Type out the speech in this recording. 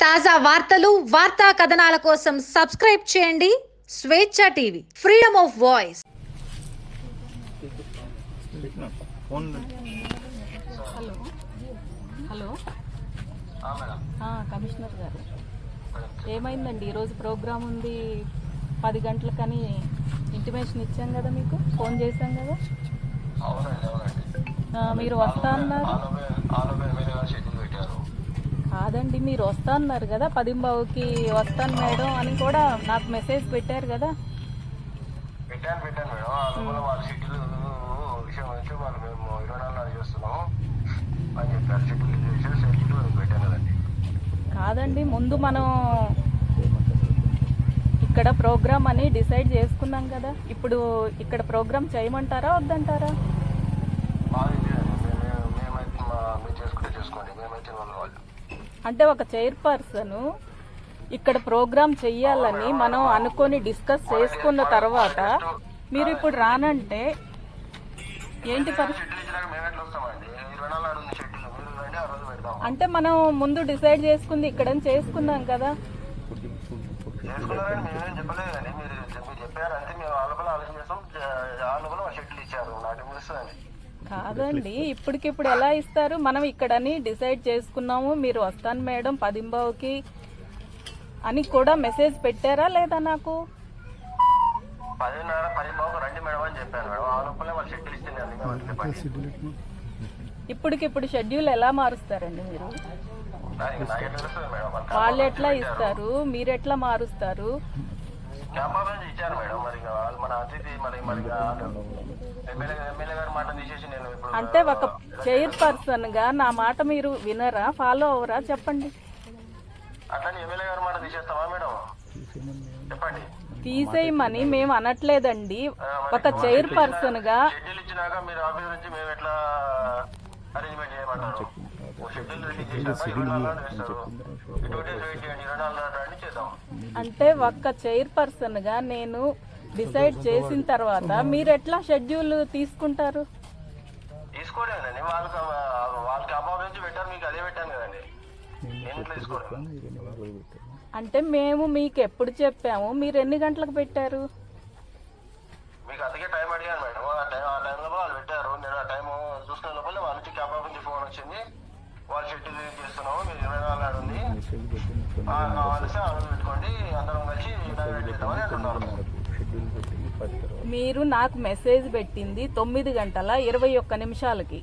తాజా వార్తలు వార్తా కథనాల కోసం సబ్స్క్రైబ్ చేయండి. Swecha TV freedom of voice. Hello. Hello ఆ, కమిషనర్ గారు. ఏమైందండి? ఈరోజు ప్రోగ్రామ్ ఉంది పది గంటలకని ఇంటిమేషన్ ఇచ్చాం కదా మీకు? ఫోన్ చేశాం కదా? మీరు వస్తా అన్నారు. మీరు వస్తా అన్నారు కదా పదింబావుకి వస్తాను మేడం అని కూడా నాకు మెసేజ్ పెట్టారు కదా. పెట్టాను పెట్టాను మేడం. ఆ లోపల వాళ్ళ షెడ్యూల్ విషయం వచ్చి వాళ్ళు మేము ఇరవై నాలుగు నాలుగు చేస్తున్నాము అని చెప్పారు. షెడ్యూల్ చేసి షెడ్యూల్ పెట్టాను కదండి. కాదండి ముందు మనం ఇక్కడ ప్రోగ్రామ్ అని డిసైడ్ చేసుకున్నాం కదా. ఇప్పుడు ఇక్కడ ప్రోగ్రామ్ చేయమంటారా వద్దంటారా మాది ఇదేనండి. మేము- మేము- మేమైతే మా- మీరు చేసుకుంటే చేసుకోండి మేమైతే వాళ్ళు వాళ్ళు అంటే ఒక చైర్పర్సన్ ఇక్కడ ప్రోగ్రామ్ చెయ్యాలని మనం అనుకొని డిస్కస్ చేసుకున్న తర్వాత మీరు ఇప్పుడు రానంటే ఏంటి అంటే మనం ముందు డిసైడ్ చేసుకుంది ఇక్కడ చేసుకుందాం కదా. చెప్పలేదు చెప్పారు అంటే మేము ఆలోపల లోపల ఆలోచన చేస్తాం. ఆ లోపల షెడ్యూల్ ఇచ్చారు. నాకు తెలుస్తుందండి కాదండి. ఇప్పటికిప్పుడు ఎలా ఇస్తారు? మనం ఇక్కడని డిసైడ్ చేసుకున్నాము. మీరు వస్తాను మేడం పదింబావుకి అని కూడా మెసేజ్ పెట్టారా లేదా నాకు? ఇప్పటికిప్పుడు షెడ్యూల్ ఎలా మారుస్తారండి మీరు? వాళ్ళు ఎట్లా ఇస్తారు? మీరు ఎట్లా మారుస్తారు? మేడం. మరి వాళ్ళు మన అతిథి మరి మరి ఇంకా ఎమ్మెల్యే ఎమ్మెల్యే గారి మాట తీసేసి నేను ఇప్పుడు. అంటే ఒక చైర్పర్సన్గా నా మాట మీరు వినరా ఫాలో అవరా చెప్పండి. అట్లని ఎమ్మెల్యే గారి మాట తీసేస్తామా మేడం? చెప్పండి. తీసేయమని మేము అనట్లేదండి. ఒక చైర్పర్సన్గా షెడ్యూల్ ఇచ్చినాక మీరు ఆఫీస్ నుంచి మేము ఎట్లా అరేంజ్మెంట్ చేయమంటారు? అంటే ఒక్క చైర్పర్సన్గా నేను డిసైడ్ చేసిన తర్వాత మీరు ఎట్లా షెడ్యూల్ తీసుకుంటారు? వాళ్ళకి వాళ్ళకి పెట్టారు మీకు అదే పెట్టాను కదండి. అంటే మేము మీకు ఎప్పుడు చెప్పాము? మీరు ఎన్ని గంటలకు పెట్టారు? మీకు అందుకే టైం అడిగాను మేడం. ఆ టైం ఆ టైంలో వాళ్ళు పెట్టారు. నేను ఆ టైం చూసుకునే లోపల వాళ్ళ నుంచి క్యాబ్ నుంచి ఫోన్ వచ్చింది. వాళ్ళు షెడ్యూల్ చేస్తున్నాము మీరు ఇరవై నాలుగు నాడు ఉంది. కావాల్సి పెట్టుకోండి. అందరం కలిసి చేద్దామని అంటున్నారు. మీరు నాకు మెసేజ్ పెట్టింది తొమ్మిది గంటల ఇరవై ఒక్క నిమిషాలకి.